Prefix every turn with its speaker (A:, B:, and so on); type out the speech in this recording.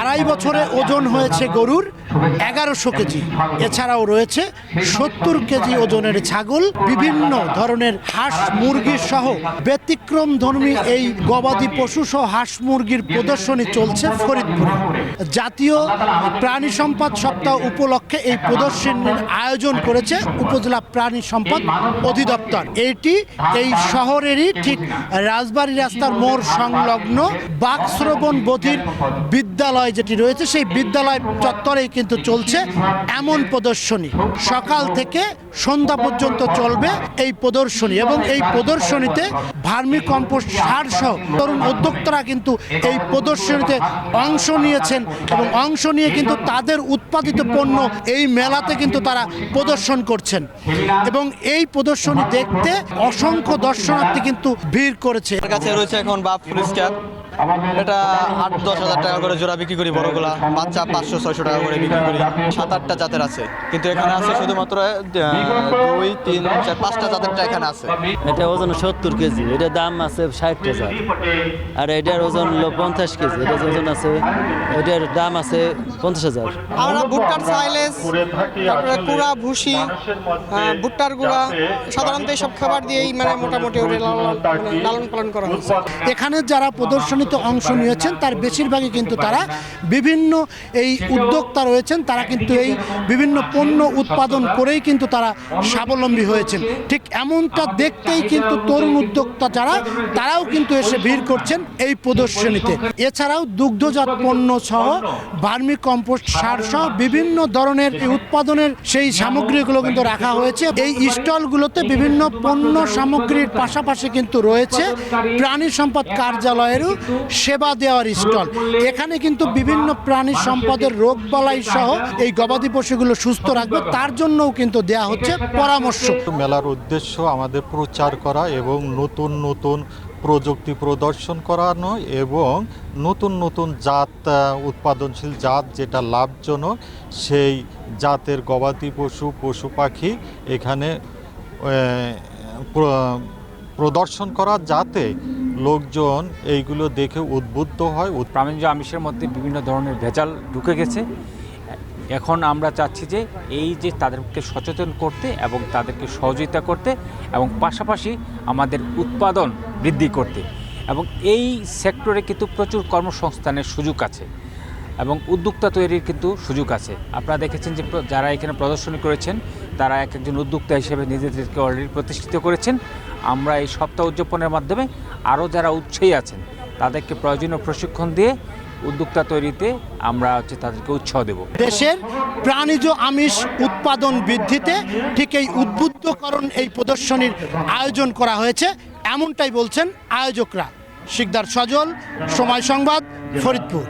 A: আড়াই বছরে ওজন হয়েছে গরুর এগারোশো কেজি। এছাড়াও রয়েছে সত্তর কেজি ওজনের ছাগল, বিভিন্ন ধরনের হাঁস মুরগি সহ ব্যতিক্রম ধর্মী এই গবাদি পশু সহ হাঁস মুরগির প্রদর্শনী চলছে ফরিদপুরে। জাতীয় প্রাণী সম্পদ সপ্তাহ উপলক্ষে এই প্রদর্শনীর আয়োজন করেছে উপজেলা প্রাণী সম্পদ অধিদপ্তর। এটি এই শহরেরই ঠিক রাজবাড়ী রাস্তার মোড় সংলগ্ন বাকশ্রবণ বধির বিদ্যালয় যেটি রয়েছে, সেই বিদ্যালয় চত্বরেই কিন্তু চলছে এমন প্রদর্শনী। সকাল থেকে সন্ধ্যা পর্যন্ত চলবে এই প্রদর্শনী এবং এই প্রদর্শনীতে ভার্মি কম্পোস্ট সার সহ তরুণ উদ্যোক্তারা কিন্তু এই প্রদর্শনীতে অংশ নিয়েছেন এবং অংশ নিয়ে কিন্তু তাদের উৎপাদিত পণ্য এই মেলাতে কিন্তু তারা প্রদর্শন করছেন এবং এই প্রদর্শনী দেখতে অসংখ্য দর্শনার্থী কিন্তু ভিড় করেছে।
B: কাছে রয়েছে এখন বাপ পুলিশ এটা আট দশ হাজার টাকা করে জোড়া বিক্রি করি বড়গুলা। বাচ্চা পাঁচশো ছয়শো টাকা করে বিক্রি করি। সাত আটটা জাতের আছে। কিন্তু এখানে আছে শুধুমাত্র দুই তিন চার পাঁচটা জাতেরটা এখানে আছে।
C: এটা ওজন সত্তর কেজি। এটার দাম আছে ষাট হাজার। আর এটার ওজন হলো পঞ্চাশ কেজি। এটার ওজন আছে এটার দাম আছে পঞ্চাশ হাজার।
D: আমরা ভুট্টার সাইলেজ তারপরে কুড়া ভুসি ভুট্টার গুঁড়া সাধারণত এইসব খাবার দিয়েই মানে মোটামুটি লালন লালন পালন করা হয়েছে
A: এখানে যারা প্রদর্শনীতে অংশ নিয়েছেন, তার বেশিরভাগই কিন্তু তারা বিভিন্ন এই উদ্যোক্তা রয়েছেন, তারা কিন্তু এই বিভিন্ন পণ্য উৎপাদন করেই কিন্তু তারা স্বাবলম্বী হয়েছেন। ঠিক এমনটা দেখতেই কিন্তু তরুণ উদ্যোক্তা যারা, তারাও কিন্তু এসে ভিড় করছেন এই প্রদর্শনীতে। এছাড়াও দুগ্ধজাত পণ্য সহ ভার্মি কম্পোস্ট সার সহ বিভিন্ন ধরনের এই উৎপাদনের সেই সামগ্রীগুলো কিন্তু রাখা হয়েছে। এই স্টলগুলোতে বিভিন্ন পণ্য সামগ্রীর পাশাপাশি কিন্তু রয়েছে প্রাণী সম্পদ কার্যালয়েরও সেবা দেওয়ার স্টল। এখানে কিন্তু বিভিন্ন প্রাণী সম্পদের রোগ বালাই সহ এই গবাদি পশুগুলো সুস্থ রাখবে, তার জন্যও কিন্তু দেয়া হচ্ছে পরামর্শ।
E: মেলার উদ্দেশ্য আমাদের প্রচার করা এবং নতুন নতুন প্রযুক্তি প্রদর্শন করানো এবং নতুন নতুন জাত উৎপাদনশীল জাত যেটা লাভজনক, সেই জাতের গবাদি পশু পশু পাখি এখানে প্রদর্শন করা যাতে লোকজন এইগুলো দেখে উদ্বুদ্ধ হয়
F: প্রাণীজ আমিষের মধ্যে বিভিন্ন ধরনের ভেজাল ঢুকে গেছে। এখন আমরা চাচ্ছি যে এই যে তাদেরকে সচেতন করতে এবং তাদেরকে সহযোগিতা করতে এবং পাশাপাশি আমাদের উৎপাদন বৃদ্ধি করতে। এবং এই সেক্টরে কিন্তু প্রচুর কর্মসংস্থানের সুযোগ আছে এবং উদ্যোক্তা তৈরির কিন্তু সুযোগ আছে। আপনারা দেখেছেন যে যারা এখানে প্রদর্শনী করেছেন তারা এক একজন উদ্যোক্তা হিসেবে নিজেদেরকে অলরেডি প্রতিষ্ঠিত করেছেন। আমরা এই সপ্তাহ উদযাপনের মাধ্যমে আরও যারা উৎসাহী আছেন, তাদেরকে প্রয়োজনীয় প্রশিক্ষণ দিয়ে উদ্যোক্তা তৈরিতে আমরা হচ্ছে তাদেরকে উৎসাহ দেব।
A: দেশের প্রাণীজ আমিষ উৎপাদন বৃদ্ধিতে ঠিক এই উদ্বুদ্ধকরণ, এই প্রদর্শনীর আয়োজন করা হয়েছে। এমনটাই বলছেন আয়োজকরা। শিকদার সজল, সময় সংবাদ, ফরিদপুর।